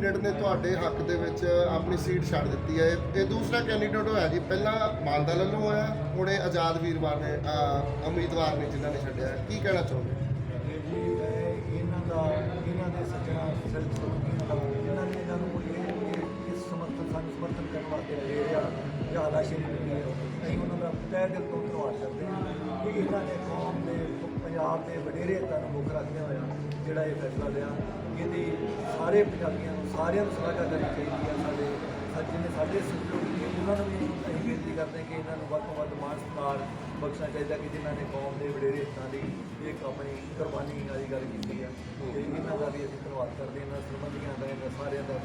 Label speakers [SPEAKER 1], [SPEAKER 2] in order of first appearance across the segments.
[SPEAKER 1] Candidate ਨੇ ਤੁਹਾਡੇ ਹੱਕ ਦੇ ਵਿੱਚ ਆਪਣੀ ਸੀਟ ਛੱਡ ਦਿੱਤੀ ਹੈ। ਇਹ ਦੂਸਰਾ ਕੈਂਡੀਡੇਟ ਹੋਇਆ ਜੀ, ਪਹਿਲਾਂ ਮਾਨਦਾ ਲੱਲੋ ਹੋਇਆ ਹੁਣ ਆਜ਼ਾਦ ਵੀਰਵਾਰ ਨੇ ਉਮੀਦਵਾਰ ਨੇ ਜਿਨ੍ਹਾਂ ਨੇ ਛੱਡਿਆ ਕੀ ਕਹਿਣਾ ਚਾਹੁੰਦੇ
[SPEAKER 2] ਇਹਨਾਂ ਦਾ, ਇਹਨਾਂ ਦੇ ਸੱਜਣਾ ਸਿਰਫ ਇਹਨਾਂ ਨੇ ਇਹਨਾਂ ਨੂੰ ਇਸ ਸਮਰਥਨ, ਸਾਨੂੰ ਸਮਰਥਨ ਕਰਨ ਵਾਸਤੇ ਦੇ ਰਿਹਾ ਜਾਂ ਆਲਾਸ਼ੀ ਨਹੀਂ ਅਸੀਂ ਉਹਨਾਂ ਦਾ ਤਹਿ ਦਿਲ ਤੋਂ ਧੰਨਵਾਦ ਕਰਦੇ ਹਾਂ ਕਿ ਇਹਨਾਂ ਨੇ ਕੌਮ ਦੇ ਪੰਜਾਬ ਦੇ ਵਡੇਰੇ ਹਿੱਤਾਂ ਨੂੰ ਮੁੱਖ ਰੱਖਦੇ ਹੋਇਆ ਜਿਹੜਾ ਇਹ ਫੈਸਲਾ ਲਿਆ, ਇਹਦੀ ਸਾਰੇ ਪੰਜਾਬੀਆਂ ਨੂੰ, ਸਾਰਿਆਂ ਨੂੰ ਸ਼ਲਾਘਾ ਕਰਨੀ ਚਾਹੀਦੀ ਹੈ ਸਾਡੇ ਸੱਜੇ ਨੇ ਸਾਡੇ ਸਹਿਯੋਗੀ ਨੇ, ਉਹਨਾਂ ਨੂੰ ਵੀ ਅਸੀਂ ਬੇਨਤੀ ਕਰਦੇ ਕਿ ਇਹਨਾਂ ਨੂੰ ਵੱਧ ਤੋਂ ਵੱਧ ਮਾਣ ਸਤਿਕਾਰ ਬਖਸ਼ਣਾ ਚਾਹੀਦਾ ਕਿ ਜਿਨ੍ਹਾਂ ਨੇ ਕੌਮ ਦੇ ਵਡੇਰੇ ਹਿੱਤਾਂ ਲਈ ਇੱਕ ਆਪਣੀ ਕੁਰਬਾਨੀ ਵਾਲੀ ਗੱਲ ਕੀਤੀ ਹੈ ਤੇ ਇਹਨਾਂ ਦਾ ਵੀ ਅਸੀਂ ਧੰਨਵਾਦ ਕਰਦੇ ਹਾਂ, ਇਹਨਾਂ ਸਰਬੰਧੀਆਂ ਦਾ, ਇਹਨਾਂ ਸਾਰਿਆਂ ਦਾ।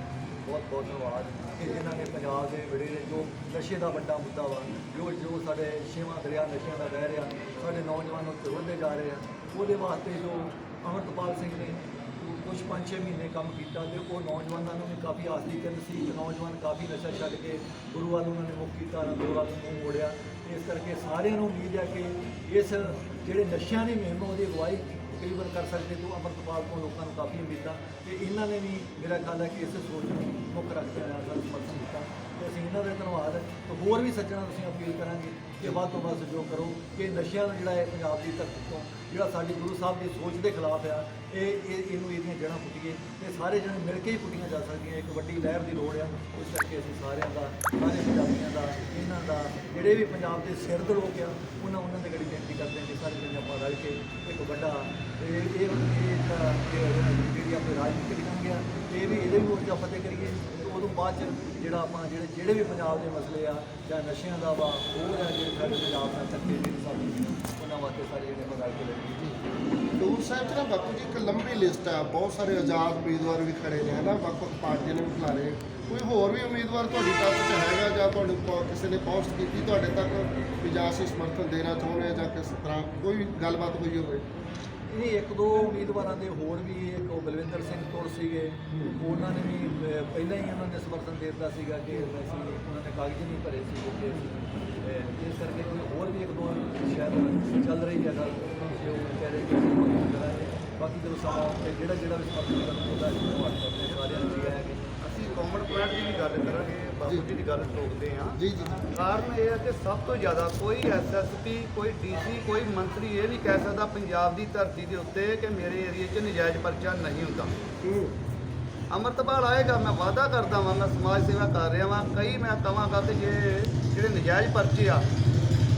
[SPEAKER 2] ਬਹੁਤ ਬਹੁਤ ਧੰਨਵਾਦ ਕਿ ਜਿਨ੍ਹਾਂ ਨੇ ਪੰਜਾਬ ਦੇ ਵਡੇਰੇ ਜੋ ਨਸ਼ੇ ਦਾ ਵੱਡਾ ਮੁੱਦਾ ਵਾ, ਜੋ ਜੋ ਸਾਡੇ ਛੇਵਾਂ ਦਰਿਆ ਨਸ਼ਿਆਂ ਦਾ ਵਹਿ ਰਿਹਾ, ਸਾਡੇ ਨੌਜਵਾਨ ਉੱਤੇ ਰੁੜਦੇ ਜਾ ਰਹੇ ਆ, ਉਹਦੇ ਵਾਸਤੇ ਜੋ ਅਮਰਤਪਾਲ ਸਿੰਘ ਨੇ ਕੁਝ 5-6 ਮਹੀਨੇ ਕੰਮ ਕੀਤਾ ਤੇ ਉਹ ਨੌਜਵਾਨਾਂ ਨੂੰ ਵੀ ਕਾਫੀ ਆਸ ਦੀ ਕਿਰਨ ਸੀ ਨੌਜਵਾਨ ਕਾਫੀ ਨਸ਼ਾ ਛੱਡ ਕੇ ਗੁਰੂ ਵੱਲ ਉਹਨਾਂ ਨੇ ਮੁੱਖ ਕੀਤਾ ਗੁਰੂ ਵੱਲ ਨੂੰ ਮੂੰਹ ਮੋੜਿਆ। ਇਸ ਕਰਕੇ ਸਾਰਿਆਂ ਨੂੰ ਉਮੀਦ ਹੈ ਕਿ ਇਸ ਜਿਹੜੇ ਨਸ਼ਿਆਂ ਦੀ ਮੁਹਿੰਮ ਉਹਦੀ ਅਗਵਾਈ ਤਕਰੀਬਨ ਕਰ ਸਕਦੇ ਤੋਂ ਅਮਰਤਪਾਲ ਤੋਂ ਲੋਕਾਂ ਨੂੰ ਕਾਫੀ ਉਮੀਦਾਂ ਤੇ ਇਹਨਾਂ ਨੇ ਵੀ ਮੇਰਾ ਖਿਆਲ ਹੈ ਕਿ ਇਸ ਸੋਚ ਨੂੰ ਮੁੱਖ ਰੱਖਦੇ ਹੋਏ ਸਾਨੂੰ ਸਮਰਥਨ ਕੀਤਾ ਤੇ ਅਸੀਂ ਇਹਨਾਂ ਦਾ ਧੰਨਵਾਦ ਤੇ ਹੋਰ ਵੀ ਸੱਜਣਾ ਤੁਸੀਂ ਅਪੀਲ ਕਰਾਂਗੇ ਕਿ ਵੱਧ ਤੋਂ ਵੱਧ ਸਹਿਯੋਗ ਕਰੋ ਕਿ ਨਸ਼ਿਆਂ ਦਾ ਜਿਹੜਾ ਹੈ ਪੰਜਾਬ ਦੀ ਧਰਤੀ ਤੋਂ, ਜਿਹੜਾ ਸਾਡੀ ਗੁਰੂ ਸਾਹਿਬ ਦੀ ਸੋਚ ਦੇ ਖਿਲਾਫ ਆ, ਇਹ ਇਹ, ਇਹਨੂੰ ਇਹਦੀਆਂ ਜੜ੍ਹਾਂ ਪੁੱਟੀਏ। ਤੇ ਸਾਰੇ ਜਣੇ ਮਿਲ ਕੇ ਹੀ ਪੁੱਟੀਆਂ ਜਾ ਸਕਦੀਆਂ। ਇੱਕ ਵੱਡੀ ਲਹਿਰ ਦੀ ਲੋੜ ਆ। ਉਸ ਕਰਕੇ ਅਸੀਂ ਸਾਰਿਆਂ ਦਾ, ਸਾਰੇ ਪੰਜਾਬੀਆਂ ਦਾ ਦਾ ਜਿਹੜੇ ਵੀ ਪੰਜਾਬ ਦੇ ਸਿਰ ਦੇ ਲੋਕ ਆ, ਉਹਨਾਂ ਉਹਨਾਂ ਦੇ ਗੜੀ ਬੇਨਤੀ ਕਰਦੇ ਹਾਂ ਕਿ ਸਾਰੇ ਜਣੇ ਰਲ ਕੇ ਇੱਕ ਵੱਡਾ, ਇਹ ਇਹ ਇਹ ਇੱਕ ਜਿਹੜੀ ਆਪਣੀ ਰਾਜਨੀਤਿਕ ਜੰਗ ਆ ਇਹ ਵੀ ਇਹਦੇ ਵੀ ਮੋਰਚਾ ਫਤਿਹ ਕਰੀਏ, ਤੇ ਉਦੋਂ ਬਾਅਦ ਚ ਜਿਹੜਾ ਆਪਾਂ ਜਿਹੜੇ ਜਿਹੜੇ ਵੀ ਪੰਜਾਬ ਦੇ ਮਸਲੇ ਆ, ਜਾਂ ਨਸ਼ਿਆਂ ਦਾ ਵਾ, ਹੋਰ ਆ ਜਿਹੜੇ ਸਾਡੇ ਪੰਜਾਬ ਦਾ ਚੱਕੇ ਦੇ ਸਾਡੀ, ਉਹਨਾਂ ਵਾਸਤੇ ਸਾਰੇ ਜਿਹੜੇ ਆਪਾਂ ਰਲ ਕੇ ਲੜੀਏ।
[SPEAKER 1] ਦੂਰ ਸਾਹਿਬ 'ਚ ਨਾ ਬਾਪੂ ਜੀ ਇੱਕ ਲੰਬੀ ਲਿਸਟ ਆ ਬਹੁਤ ਸਾਰੇ ਆਜ਼ਾਦ ਉਮੀਦਵਾਰ ਵੀ ਖੜੇ ਨੇ ਹਨਾ? ਵੱਖ ਵੱਖ ਪਾਰਟੀਆਂ ਨੇ ਵੀ ਖਿਲਾਰੇ ਕੋਈ ਹੋਰ ਵੀ ਉਮੀਦਵਾਰ ਤੁਹਾਡੀ ਤੱਕ 'ਚ ਹੈਗਾ ਜਾਂ ਤੁਹਾਨੂੰ ਕੋ- ਕਿਸੇ ਨੇ ਪਹੁੰਚ ਕੀਤੀ ਤੁਹਾਡੇ ਤੱਕ ਵੀ ਜਾਂ ਅਸੀਂ ਸਮਰਥਨ ਦੇਣਾ ਚਾਹੁੰਦੇ ਹਾਂ ਜਾਂ ਕਿਸ ਤਰ੍ਹਾਂ? ਕੋਈ ਵੀ ਗੱਲਬਾਤ ਹੋਈ ਹੋਵੇ।
[SPEAKER 2] ਇਹ ਇੱਕ ਦੋ ਉਮੀਦਵਾਰਾਂ ਦੇ ਹੋਰ ਵੀ ਇੱਕ ਉਹ ਬਲਵਿੰਦਰ ਸਿੰਘ ਤੁਰ ਸੀਗੇ। ਉਹਨਾਂ ਨੇ ਵੀ ਅਹ, ਪਹਿਲਾਂ ਹੀ ਉਹਨਾਂ ਨੇ ਸਮਰਥਨ ਦੇ ਦਿੱਤਾ ਸੀਗਾ ਕਿ ਅਸੀਂ ਉਹਨਾਂ ਨੇ ਕਾਗਜ਼ ਨਹੀਂ ਭਰੇ ਸੀ ਕਿ ਅਸੀਂ ਅਹ, ਇਸ ਕਰਕੇ ਕੋਈ ਹੋਰ ਵੀ ਇੱਕ ਦੋ ਸ਼ਾਇਦ ਚੱਲ ਰਹੀ ਹੈ ਗੱਲ ਕਿ ਉਹ ਕਹਿ ਰਹੇ ਕਿ ਅਸੀਂ ਬਾਕੀ ਜਦੋਂ ਸਮਾਂ ਆਉਂਦਾ ਜਿਹੜਾ ਜਿਹੜਾ ਸਮਰਥਨ ਕਰਨਾ ਉਹਦਾ ਅਸੀਂ ਧੰਨਵਾਦ ਕਰਦੇ ਹਾਂ ਸਾਰਿਆਂ ਨੂੰ ਕਿ
[SPEAKER 3] ਅਸੀਂ ਕਾਮਨ ਪੁਆਇੰਟ ਦੀ ਵੀ ਗੱਲ ਕਰਾਂਗੇ ਜੀ ਦੀ ਗੱਲ ਟੋਕਦੇ ਹਾਂ।
[SPEAKER 1] ਜੀ ਜੀ।
[SPEAKER 3] ਕਾਰਨ ਇਹ ਹੈ ਕਿ ਸਭ ਤੋਂ ਜ਼ਿਆਦਾ ਕੋਈ ਐਸਐਸਪੀ ਕੋਈ ਡੀਸੀ ਕੋਈ ਮੰਤਰੀ ਇਹ ਨਹੀਂ ਕਹਿ ਸਕਦਾ ਪੰਜਾਬ ਦੀ ਧਰਤੀ ਦੇ ਉੱਤੇ ਕਿ ਮੇਰੇ ਏਰੀਏ 'ਚ ਨਜਾਇਜ਼ ਪਰਚਾ ਨਹੀਂ ਹੁੰਦਾ।
[SPEAKER 1] ਹੂੰ
[SPEAKER 3] ਅੰਮ੍ਰਿਤਪਾਲ ਆਏਗਾ ਮੈਂ ਵਾਅਦਾ ਕਰਦਾ ਵਾਂ ਮੈਂ ਸਮਾਜ ਸੇਵਾ ਕਰ ਰਿਹਾ ਵਾਂ। ਕਈ ਮੈਂ ਕਵਾਂਗਾ ਕਿ ਜੇ ਜਿਹੜੇ ਨਜਾਇਜ਼ ਪਰਚੇ ਆ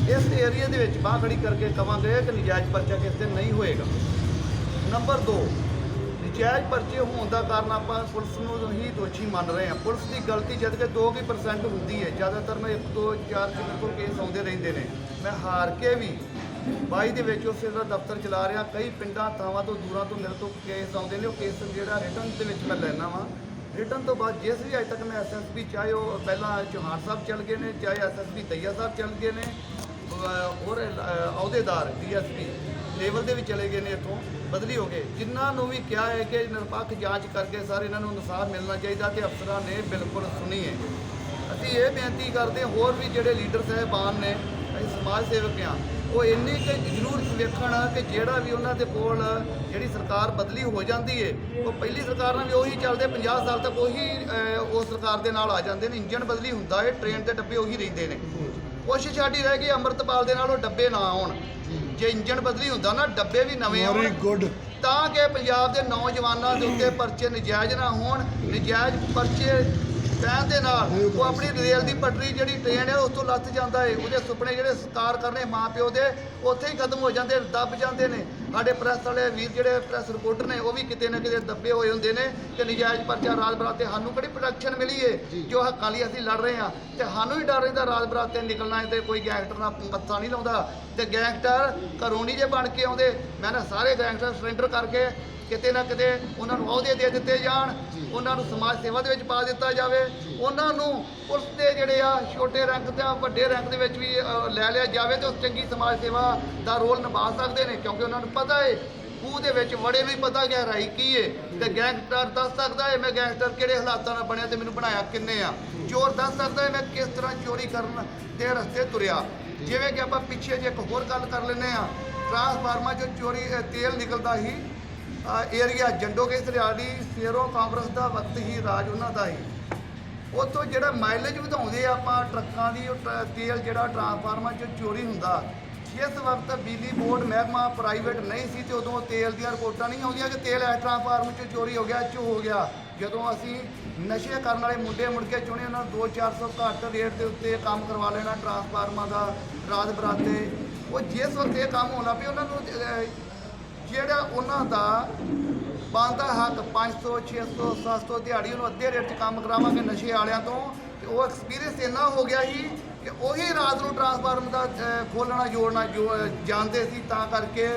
[SPEAKER 3] ਇਸ ਏਰੀਏ ਦੇ ਵਿੱਚ ਬਾਂਹ ਖੜੀ ਕਰਕੇ ਕਵਾਂਗੇ ਕਿ ਨਜਾਇਜ਼ ਪਰਚਾ ਕਿਸੇ ਤੇ ਨਹੀਂ ਹੋਏਗਾ। ਨੰਬਰ 2 ਨਜਾਇਜ਼ ਪਰਚੇ ਹੋਣ ਦਾ ਕਾਰਨ ਆਪਾਂ ਪੁਲਿਸ ਨੂੰ ਹੀ ਦੋਸ਼ੀ ਮੰਨ ਰਹੇ ਹਾਂ। ਪੁਲਿਸ ਦੀ ਗਲਤੀ ਜਦ ਕਿ 2% ਹੁੰਦੀ ਹੈ। ਜ਼ਿਆਦਾਤਰ ਮੈਂ 1 2 4 ਕਿਲੋ ਕੋਲ ਕੇਸ ਆਉਂਦੇ ਰਹਿੰਦੇ ਨੇ। ਮੈਂ ਹਾਰ ਕੇ ਵੀ 22 ਦੇ ਵਿੱਚ ਉਸੇ ਦਾ ਦਫ਼ਤਰ ਚਲਾ ਰਿਹਾ। ਕਈ ਪਿੰਡਾਂ, ਥਾਵਾਂ ਤੋਂ ਦੂਰਾਂ ਤੋਂ ਮੇਰੇ ਤੋਂ ਕੇਸ ਆਉਂਦੇ ਨੇ। ਉਹ ਕੇਸ ਜਿਹੜਾ ਰਿਟਰਨ ਦੇ ਵਿੱਚ ਮੈਂ ਲੈਣਾ ਵਾਂ। ਰਿਟਰਨ ਤੋਂ ਬਾਅਦ ਜਿਸ ਵੀ ਅਜੇ ਤੱਕ ਮੈਂ ਐਸਐਸਪੀ ਚਾਹੇ ਉਹ ਪਹਿਲਾਂ ਚੌਹਾਨ ਸਾਹਿਬ ਚੱਲ ਗਏ ਨੇ, ਚਾਹੇ ਐਸਐਸਪੀ ਦਈਆ ਸਾਹਿਬ ਚੱਲ ਗਏ ਨੇ ਹੋਰ, ਅਹ, ਅਹੁਦੇਦਾਰ, ਡੀਐਸਪੀ ਲੈਵਲ ਦੇ ਵੀ ਚਲੇ ਗਏ ਨੇ ਇੱਥੋਂ, ਬਦਲੀ ਹੋ ਗਏ। ਜਿਨ੍ਹਾਂ ਨੂੰ ਵੀ ਕਿਹਾ ਹੈ ਕਿ ਨਿਰਪੱਖ ਜਾਂਚ ਕਰਕੇ ਸਰ, ਇਹਨਾਂ ਨੂੰ ਇਨਸਾਫ ਮਿਲਣਾ ਚਾਹੀਦਾ ਤੇ ਅਫਸਰਾਂ ਨੇ ਬਿਲਕੁਲ ਸੁਣੀ ਹੈ। ਅਸੀਂ ਇਹ ਬੇਨਤੀ ਕਰਦੇ ਹਾਂ, ਹੋਰ ਵੀ ਜਿਹੜੇ ਲੀਡਰ ਸਾਹਿਬਾਨ ਨੇ, ਅਸੀਂ ਸਮਾਜ ਸੇਵਕ ਆ ਉਹ ਇੰਨੀ ਕਿ ਜ਼ਰੂਰ ਵੇਖਣ ਕਿ ਜਿਹੜਾ ਵੀ ਉਹਨਾਂ ਦੇ ਕੋਲ ਜਿਹੜੀ ਸਰਕਾਰ ਬਦਲੀ ਹੋ ਜਾਂਦੀ ਹੈ, ਉਹ ਪਹਿਲੀ ਸਰਕਾਰ ਨਾਲ ਵੀ ਉਹੀ ਚੱਲਦੇ 50 ਸਾਲ ਤੱਕ ਉਹੀ ਉਸ ਸਰਕਾਰ ਦੇ ਨਾਲ ਆ ਜਾਂਦੇ ਨੇ। ਇੰਜਨ ਬਦਲੀ ਹੁੰਦਾ ਹੈ ਟ੍ਰੇਨ ਦੇ ਡੱਬੇ ਉਹੀ ਰਹਿੰਦੇ ਨੇ। ਕੋਸ਼ਿਸ਼ ਸਾਡੀ ਰਹਿ ਗਈ ਅੰਮ੍ਰਿਤਪਾਲ ਦੇ ਨਾਲ ਉਹ ਡੱਬੇ ਨਾ ਆਉਣ। ਜੇ ਇੰਜਨ ਬਦਲੀ ਹੁੰਦਾ ਨਾ ਡੱਬੇ ਵੀ ਨਵੇਂ ਆਉਣ।
[SPEAKER 1] ਗੁੱਡ
[SPEAKER 3] ਤਾਂ ਕਿ ਪੰਜਾਬ ਦੇ ਨੌਜਵਾਨਾਂ ਦੇ ਉੱਤੇ ਪਰਚੇ ਨਜਾਇਜ਼ ਨਾ ਹੋਣ ਨਜਾਇਜ਼ ਪਰਚੇ ਕਹਿਣ ਦੇ ਨਾਲ ਉਹ ਆਪਣੀ ਰੇਲ ਦੀ ਪਟੜੀ ਜਿਹੜੀ ਟ੍ਰੇਨ ਹੈ ਉਸ ਤੋਂ ਲੱਥ ਜਾਂਦਾ ਹੈ ਉਹਦੇ ਸੁਪਨੇ ਜਿਹੜੇ ਸਕਾਰ ਕਰਨੇ ਮਾਂ ਪਿਓ ਦੇ ਉੱਥੇ ਹੀ ਖਤਮ ਹੋ ਜਾਂਦੇ ਦੱਬ ਜਾਂਦੇ ਨੇ। ਸਾਡੇ ਪ੍ਰੈਸ ਵਾਲੇ ਵੀਰ ਜਿਹੜੇ ਪ੍ਰੈਸ ਰਿਪੋਰਟਰ ਨੇ ਉਹ ਵੀ ਕਿਤੇ ਨਾ ਕਿਤੇ ਦੱਬੇ ਹੋਏ ਹੁੰਦੇ ਨੇ ਕਿ ਨਜਾਇਜ਼ ਪਰਚਾ ਰਾਜ ਬਰਾਤ ਤੇ ਸਾਨੂੰ ਕਿਹੜੀ ਪ੍ਰੋਟੈਕਸ਼ਨ ਮਿਲੀ ਏ ਜੋ। ਹੱਕਾਂ ਲਈ ਅਸੀਂ ਲੜ ਰਹੇ ਹਾਂ। ਤੇ ਸਾਨੂੰ ਹੀ ਡਰ ਰਹਿੰਦਾ ਰਾਜ ਬਰਾਤ ਤੇ ਨਿਕਲਣਾ ਤੇ ਕੋਈ ਗੈਂਗਸਟਰ ਨਾਲ ਮੱਥਾ ਨਹੀਂ ਲਾਉਂਦਾ। ਤੇ ਗੈਂਗਸਟਰ ਘਰੋਂ ਨਹੀਂ ਜੇ ਬਣ ਕੇ ਆਉਂਦੇ। ਮੈਂ ਨਾ ਸਾਰੇ ਗੈਂਗਸਟਰ ਸਰੈਂਡਰ ਕਰਕੇ ਕਿਤੇ ਨਾ ਕਿਤੇ ਉਹਨਾਂ ਨੂੰ ਅਹੁਦੇ ਦੇ ਦਿੱਤੇ ਜਾਣ ਉਹਨਾਂ ਨੂੰ ਸਮਾਜ ਸੇਵਾ ਦੇ ਵਿੱਚ ਪਾ ਦਿੱਤਾ ਜਾਵੇ। ਉਹਨਾਂ ਨੂੰ ਪੁਲਿਸ ਦੇ ਜਿਹੜੇ ਆ ਛੋਟੇ ਰੈਂਕ ਤੇ ਵੱਡੇ ਰੈਂਕ ਦੇ ਵਿੱਚ ਵੀ ਲੈ ਲਿਆ ਜਾਵੇ ਤੇ ਉਹ ਚੰਗੀ ਸਮਾਜ ਸੇਵਾ ਦਾ ਰੋਲ ਨਿਭਾ ਸਕਦੇ ਨੇ। ਕਿਉਂਕਿ ਉਹਨਾਂ ਨੂੰ ਪਤਾ ਹੈ ਖੂਹ ਦੇ ਵਿੱਚ ਵੜੇ ਨੂੰ ਹੀ ਪਤਾ ਗਹਿਰਾਈ ਕੀ ਹੈ ਤੇ ਗੈਂਗਸਟਰ ਦੱਸ ਸਕਦਾ ਹੈ ਮੈਂ ਗੈਂਗਸਟਰ ਕਿਹੜੇ ਹਾਲਾਤਾਂ ਨਾਲ ਬਣਿਆ ਤੇ ਮੈਨੂੰ ਬਣਾਇਆ ਕਿੰਨੇ ਆ। ਚੋਰ ਦੱਸ ਸਕਦਾ ਹੈ ਮੈਂ ਕਿਸ ਤਰ੍ਹਾਂ ਚੋਰੀ ਕਰਨ ਦੇ ਰਸਤੇ ਤੁਰਿਆ। ਜਿਵੇਂ ਕਿ ਆਪਾਂ ਪਿੱਛੇ ਜੇ ਇੱਕ ਹੋਰ ਗੱਲ ਕਰ ਲੈਂਦੇ ਆ ਟਰਾਂਸਫਾਰਮਰ 'ਚੋਂ ਚੋਰੀ ਤੇਲ ਨਿਕਲਦਾ ਸੀ। ਏਰੀਆ ਜੰਡੋ ਕੇ ਸਰਿਆਲੀ ਫੇਰੋ ਕਾਂਗਰਸ ਦਾ ਵਕਤ ਹੀ ਰਾਜ ਉਹਨਾਂ ਦਾ ਹੀ ਉੱਥੋਂ ਜਿਹੜਾ ਮਾਈਲੇਜ ਵਧਾਉਂਦੇ ਆਪਾਂ ਟਰੱਕਾਂ ਦੀ, ਉਹ ਟ- ਤੇਲ ਜਿਹੜਾ ਟਰਾਂਸਫਾਰਮਰ 'ਚ ਚੋਰੀ ਹੁੰਦਾ। ਜਿਸ ਵਕਤ ਬਿਜਲੀ ਬੋਰਡ ਮਹਿਕਮਾ ਪ੍ਰਾਈਵੇਟ ਨਹੀਂ ਸੀ ਤੇ ਉਦੋਂ ਤੇਲ ਦੀਆਂ ਰਿਪੋਰਟਾਂ ਨਹੀਂ ਆਉਂਦੀਆਂ ਕਿ ਤੇਲ ਇਸ ਟਰਾਂਸਫਾਰਮਰ 'ਚ ਚੋਰੀ ਹੋ ਗਿਆ ਚੋ ਹੋ ਗਿਆ। ਜਦੋਂ ਅਸੀਂ ਨਸ਼ੇ ਕਰਨ ਵਾਲੇ ਮੁੰਡੇ ਮੁੜ ਕੇ ਚੁਣੇ, ਉਹਨਾਂ ਨੂੰ 2-400 ਘੱਟ ਰੇਟ ਦੇ ਉੱਤੇ ਕੰਮ ਕਰਵਾ ਲੈਣਾ ਟਰਾਂਸਫਾਰਮਰ ਦਾ, ਰਾਤ ਬਰਾਤੇ। ਉਹ ਜਿਸ ਵਕਤ ਇਹ ਕੰਮ ਹੋਣਾ ਵੀ ਉਹਨਾਂ ਨੂੰ ਜਿਹੜਾ ਉਹਨਾਂ ਦਾ ਬਣਦਾ ਹੱਕ 500 600 700 ਦਿਹਾੜੀ ਉਹਨੂੰ ਅੱਧੇ ਰੇਟ 'ਚ ਕੰਮ ਕਰਾਵਾਂਗੇ ਨਸ਼ੇ ਵਾਲਿਆਂ ਤੋਂ ਤੇ ਉਹ ਐਕਸਪੀਰੀਅੰਸ ਇੰਨਾ ਹੋ ਗਿਆ ਸੀ ਕਿ ਉਹੀ ਰਾਤ ਨੂੰ ਟਰਾਂਸਫਾਰਮਰ ਦਾ ਖੋਲਣਾ ਜੋੜਨਾ ਜਾਣਦੇ ਸੀ ਤਾਂ ਕਰਕੇ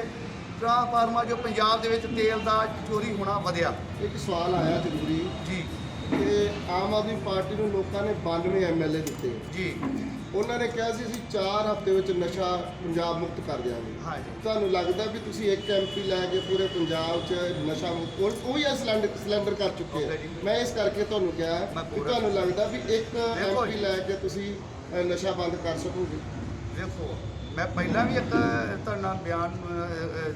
[SPEAKER 3] ਟਰਾਂਸਫਾਰਮਰ ਜੋ ਪੰਜਾਬ ਦੇ ਵਿੱਚ ਤੇਲ ਦਾ ਚੋਰੀ ਹੋਣਾ ਵਧਿਆ।
[SPEAKER 1] ਇੱਕ ਸਵਾਲ ਆਇਆ ਜ਼ਰੂਰੀ
[SPEAKER 3] ਜੀ।
[SPEAKER 1] ਕਿ ਆਮ ਆਦਮੀ ਪਾਰਟੀ ਨੂੰ ਲੋਕਾਂ ਨੇ 92 ਐਮਐਲਏ ਦਿੱਤੇ।
[SPEAKER 3] ਜੀ।
[SPEAKER 1] ਉਹਨਾਂ ਨੇ ਕਿਹਾ ਸੀ ਅਸੀਂ 4 ਹਫ਼ਤੇ ਵਿੱਚ ਨਸ਼ਾ ਪੰਜਾਬ ਮੁਕਤ ਕਰ ਦਿਆਂਗੇ।
[SPEAKER 3] ਹਾਂਜੀ।
[SPEAKER 1] ਤੁਹਾਨੂੰ ਲੱਗਦਾ ਵੀ ਤੁਸੀਂ ਇੱਕ ਐਮਪੀ ਲੈ ਕੇ ਪੂਰੇ ਪੰਜਾਬ 'ਚ ਨਸ਼ਾ ਮੁਕਤ ਉਹ- ਉਹ ਹੀ ਸਿਲੰਡਰ ਸਿਲੰਡਰ ਕਰ ਚੁੱਕੇ ਆ। ਮੈਂ ਇਸ ਕਰਕੇ ਤੁਹਾਨੂੰ ਕਿਹਾ
[SPEAKER 3] ਮੈਂ
[SPEAKER 1] ਕਿ
[SPEAKER 3] ਪੂਰਾ-
[SPEAKER 1] ਤੁਹਾਨੂੰ ਲੱਗਦਾ ਵੀ ਇੱਕ
[SPEAKER 3] ਦੇਖੋ
[SPEAKER 1] ਐਮਪੀ
[SPEAKER 3] ਜੀ।
[SPEAKER 1] ਲੈ ਕੇ ਤੁਸੀਂ ਅ, ਨਸ਼ਾ ਬੰਦ ਕਰ ਸਕੋਗੇ?
[SPEAKER 3] ਦੇਖੋ ਮੈਂ ਪਹਿਲਾਂ ਵੀ ਇੱਕ ਤੁਹਾਡਾ ਬਿਆਨ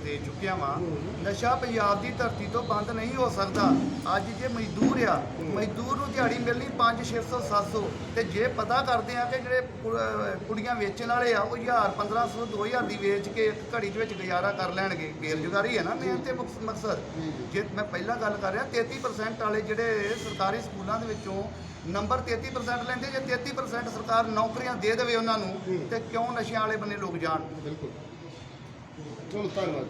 [SPEAKER 3] ਦੇ ਚੁੱਕਿਆ ਵਾਂ। ਨਸ਼ਾ ਪੰਜਾਬ ਦੀ ਧਰਤੀ ਤੋਂ ਬੰਦ ਨਹੀਂ ਹੋ ਸਕਦਾ। ਅੱਜ ਜੇ ਮਜ਼ਦੂਰ ਆ, ਮਜ਼ਦੂਰ ਨੂੰ ਦਿਹਾੜੀ ਮਿਲਣੀ 5 600 700 ਤੇ ਜੇ ਪਤਾ ਕਰਦੇ ਆ ਕਿ ਜਿਹੜੇ ਕੁੜੀਆਂ ਵੇਚਣ ਵਾਲੇ ਆ, ਉਹ 1000 1500 2000 ਦੀ ਵੇਚ ਕੇ ਇੱਕ ਘੜੀ ਦੇ ਵਿੱਚ ਗੁਜ਼ਾਰਾ ਕਰ ਲੈਣਗੇ। ਬੇਰੁਜ਼ਗਾਰੀ ਹੈ ਨਾ ਮੇਨ ਤੇ ਮਕਸਦ।
[SPEAKER 1] ਜੇ
[SPEAKER 3] ਮੈਂ ਪਹਿਲਾਂ ਗੱਲ ਕਰ ਰਿਹਾ 33% ਵਾਲੇ ਜਿਹੜੇ ਸਰਕਾਰੀ ਸਕੂਲਾਂ ਦੇ ਵਿੱਚੋਂ ਨੰਬਰ 33% ਲੈਂਦੇ ਜੇ 33% ਸਰਕਾਰ ਨੌਕਰੀਆਂ ਦੇ ਦੇਵੇ ਉਹਨਾਂ ਨੂੰ। ਤੇ ਕਿਉਂ ਨਸ਼ਿਆਂ ਵਾਲੇ ਬੰਨੇ ਲੋਕ ਜਾਣ?
[SPEAKER 1] ਬਿਲਕੁਲ। ਚਲੋ ਧੰਨਵਾਦ।